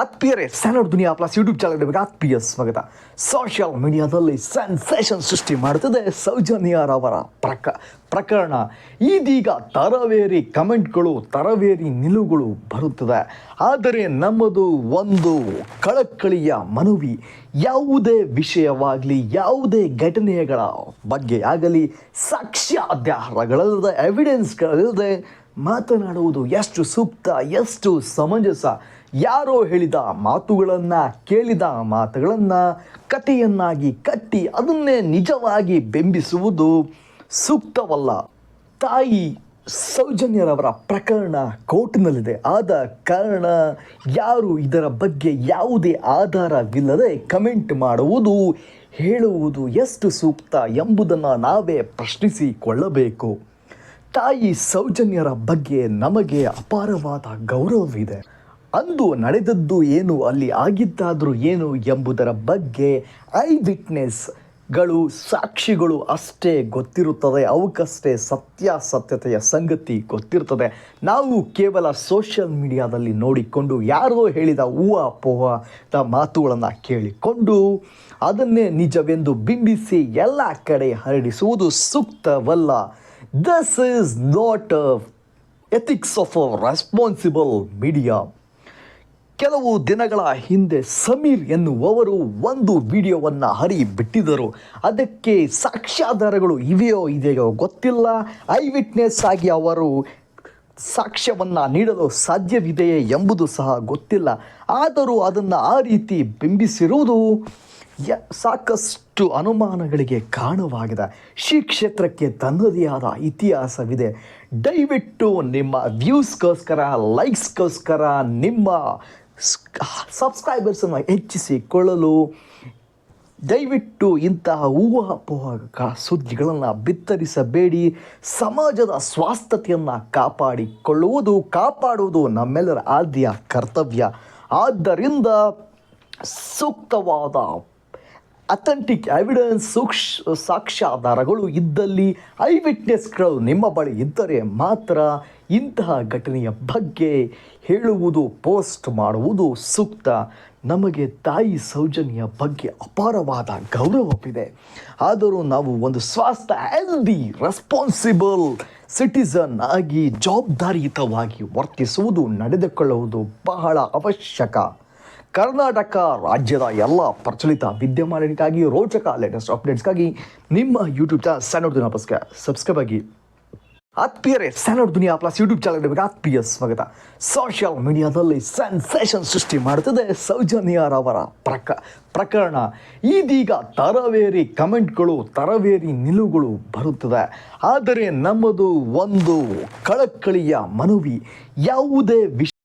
ಆತ್ಮೀಯರೇ ಸ್ಯಾನೋಡ್ ದುನಿಯಾ plus YouTube channel ನಿಮಗೆ ಆತ್ಮೀಯ ಸ್ವಾಗತ. ಸೋಷಿಯಲ್ ಮೀಡಿಯಾದಲ್ಲಿ ಸೆನ್ಸೇಷನ್ ಸೃಷ್ಟಿ ಮಾಡುತ್ತದೆ ಸೌಜನ್ಯರವರ ಪ್ರಕ, ಪ್ರಕರಣ. ಇದೀಗ ತರವೇರಿ ಕಮೆಂಟ್ಗಳು, ತರವೇರಿ ನಿಲುವುಗಳು ಬರುತ್ತದೆ. ಆದರೆ ನಮ್ಮದು ಒಂದು ಕಳಕಳಿಯ ಮನವಿ, ಯಾವುದೇ ವಿಷಯವಾಗಲಿ, ಯಾವುದೇ ಘಟನೆಗಳ ಬಗ್ಗೆ ಆಗಲಿ, ಸಾಕ್ಷ್ಯಾಧಾರಗಳಿಲ್ಲದೆ ಎವಿಡೆನ್ಸ್ಗಳಿಲ್ಲದೆ ಮಾತನಾಡುವುದು ಎಷ್ಟು ಸೂಕ್ತ, ಎಷ್ಟು ಸಮಂಜಸ ಯಾರೋ ಹೇಳಿದ ಮಾತುಗಳನ್ನು, ಕೇಳಿದ ಮಾತುಗಳನ್ನು ಕಥೆಯನ್ನಾಗಿ ಕಟ್ಟಿ ಅದನ್ನೇ ನಿಜವಾಗಿ ಬೆಂಬಿಸುವುದು ಸೂಕ್ತವಲ್ಲ. ತಾಯಿ ಸೌಜನ್ಯರವರ ಪ್ರಕರಣ ಕೋರ್ಟ್ನಲ್ಲಿದೆ. ಆದ ಕಾರಣ ಯಾರು ಇದರ ಬಗ್ಗೆ ಯಾವುದೇ ಆಧಾರವಿಲ್ಲದೆ ಕಮೆಂಟ್ ಮಾಡುವುದು, ಹೇಳುವುದು ಎಷ್ಟು ಸೂಕ್ತ ಎಂಬುದನ್ನು ನಾವೇ ಪ್ರಶ್ನಿಸಿಕೊಳ್ಳಬೇಕು. ತಾಯಿ ಸೌಜನ್ಯರ ಬಗ್ಗೆ ನಮಗೆ ಅಪಾರವಾದ ಗೌರವವಿದೆ. ಅಂದು ನಡೆದದ್ದು ಏನು, ಅಲ್ಲಿ ಆಗಿದ್ದಾದರೂ ಏನು ಎಂಬುದರ ಬಗ್ಗೆ ಐ ವಿಟ್ನೆಸ್ಗಳು ಸಾಕ್ಷಿಗಳು ಅಷ್ಟೇ ಗೊತ್ತಿರುತ್ತದೆ. ಅವಕ್ಕಷ್ಟೇ ಸತ್ಯಾಸತ್ಯತೆಯ ಸಂಗತಿ ಗೊತ್ತಿರ್ತದೆ ನಾವು ಕೇವಲ ಸೋಷಿಯಲ್ ಮೀಡಿಯಾದಲ್ಲಿ ನೋಡಿಕೊಂಡು ಯಾರೋ ಹೇಳಿದ ಊಹಾಪೋಹದ ಮಾತುಗಳನ್ನು ಕೇಳಿಕೊಂಡು ಅದನ್ನೇ ನಿಜವೆಂದು ಬಿಂಬಿಸಿ ಎಲ್ಲ ಕಡೆ ಹರಡಿಸುವುದು ಸೂಕ್ತವಲ್ಲ. This is not ethics of a responsible media ಕೆಲವು ದಿನಗಳ ಹಿಂದೆ ಸಮೀರ್ ಎನ್ನುವವರು ಒಂದು ವಿಡಿಯೋವನ್ನು ಹರಿ ಬಿಟ್ಟಿದ್ದರು ಅದಕ್ಕೆ ಸಾಕ್ಷ್ಯಾಧಾರಗಳು ಇವೆಯೋ ಇದೆಯೋ ಗೊತ್ತಿಲ್ಲ. ಐ ವಿಟ್ನೆಸ್ ಆಗಿ ಅವರು ಸಾಕ್ಷ್ಯವನ್ನು ನೀಡಲು ಸಾಧ್ಯವಿದೆಯೇ ಎಂಬುದು ಸಹ ಗೊತ್ತಿಲ್ಲ. ಆದರೂ ಅದನ್ನು ಆ ರೀತಿ ಬಿಂಬಿಸಿರುವುದು ಸಾಕಷ್ಟು ಅನುಮಾನಗಳಿಗೆ ಕಾರಣವಾಗಿದೆ. ಶ್ರೀ ಕ್ಷೇತ್ರಕ್ಕೆ ತನ್ನದೇ ಆದ ಇತಿಹಾಸವಿದೆ. ದಯವಿಟ್ಟು ನಿಮ್ಮ ವ್ಯೂಸ್ಗೋಸ್ಕರ ಲೈಕ್ಸ್ಗೋಸ್ಕರ ನಿಮ್ಮ ಸಬ್ಸ್ಕ್ರೈಬರ್ಸನ್ನು ಹೆಚ್ಚಿಸಿಕೊಳ್ಳಲು ದಯವಿಟ್ಟು ಇಂತಹ ಊಹಾಪೋಹಕ ಸುದ್ದಿಗಳನ್ನು ಬಿತ್ತರಿಸಬೇಡಿ. ಸಮಾಜದ ಸ್ವಾಸ್ಥತೆಯನ್ನು ಕಾಪಾಡಿಕೊಳ್ಳುವುದು, ಕಾಪಾಡುವುದು ನಮ್ಮೆಲ್ಲರ ಆದ್ಯ ಕರ್ತವ್ಯ. ಆದ್ದರಿಂದ ಸೂಕ್ತವಾದ ಅಥೆಂಟಿಕ್ ಎವಿಡೆನ್ಸ್ ಸೂಕ್ಷ, ಸಾಕ್ಷ್ಯಾಧಾರಗಳು ಇದ್ದಲ್ಲಿ ಐ ವಿಟ್ನೆಸ್ಗಳು ನಿಮ್ಮ ಬಳಿ ಇದ್ದರೆ ಮಾತ್ರ ಇಂತಹ ಘಟನೆಯ ಬಗ್ಗೆ ಹೇಳುವುದು, ಪೋಸ್ಟ್ ಮಾಡುವುದು ಸೂಕ್ತ. ನಮಗೆ ತಾಯಿ ಸೌಜನ್ಯ ಬಗ್ಗೆ ಅಪಾರವಾದ ಗೌರವವಿದೆ. ಆದರೂ ನಾವು ಒಂದು ಸ್ವಾಸ್ಥ ಹೆಲ್ದಿ ರೆಸ್ಪಾನ್ಸಿಬಲ್ ಸಿಟಿಸನ್ ಆಗಿ ಜವಾಬ್ದಾರಿಯುತವಾಗಿ ವರ್ತಿಸುವುದು, ನಡೆದುಕೊಳ್ಳುವುದು ಬಹಳ ಅವಶ್ಯಕ. ಕರ್ನಾಟಕ ರಾಜ್ಯದ ಎಲ್ಲ ಪ್ರಚಲಿತ ವಿದ್ಯಮಾನಗಳಿಗಾಗಿ ರೋಚಕ ಲೇಟೆಸ್ಟ್ ಅಪ್ಡೇಟ್ಸ್ಗಾಗಿ ನಿಮ್ಮ ಯೂಟ್ಯೂಬ್ ಚಾನಲ್ ಸ್ಯಾನೋಡ್ ದುನಿಯಾ ಪ್ಲಸ್ಗೆ ಸಬ್ಸ್ಕ್ರೈಬ್ ಆಗಿ. ಆತ್ಮೀಯರೇ ಸ್ಯಾನೋಡ್ ದುನಿಯಾ ಪ್ಲಸ್ ಯೂಟ್ಯೂಬ್ ಚಾನಲ್ ಆತ್ಮೀಯ ಸ್ವಾಗತ. ಸೋಷಿಯಲ್ ಮೀಡಿಯಾದಲ್ಲಿ ಸೆನ್ಸೇಷನ್ ಸೃಷ್ಟಿ ಮಾಡುತ್ತದೆ ಅವರ ಪ್ರಕ, ಪ್ರಕರಣ. ಇದೀಗ ತರವೇರಿ ಕಮೆಂಟ್ಗಳು, ತರವೇರಿ ನಿಲುವುಗಳು ಬರುತ್ತದೆ. ಆದರೆ ನಮ್ಮದು ಒಂದು ಕಳಕಳಿಯ ಮನವಿ, ಯಾವುದೇ ವಿಷಯ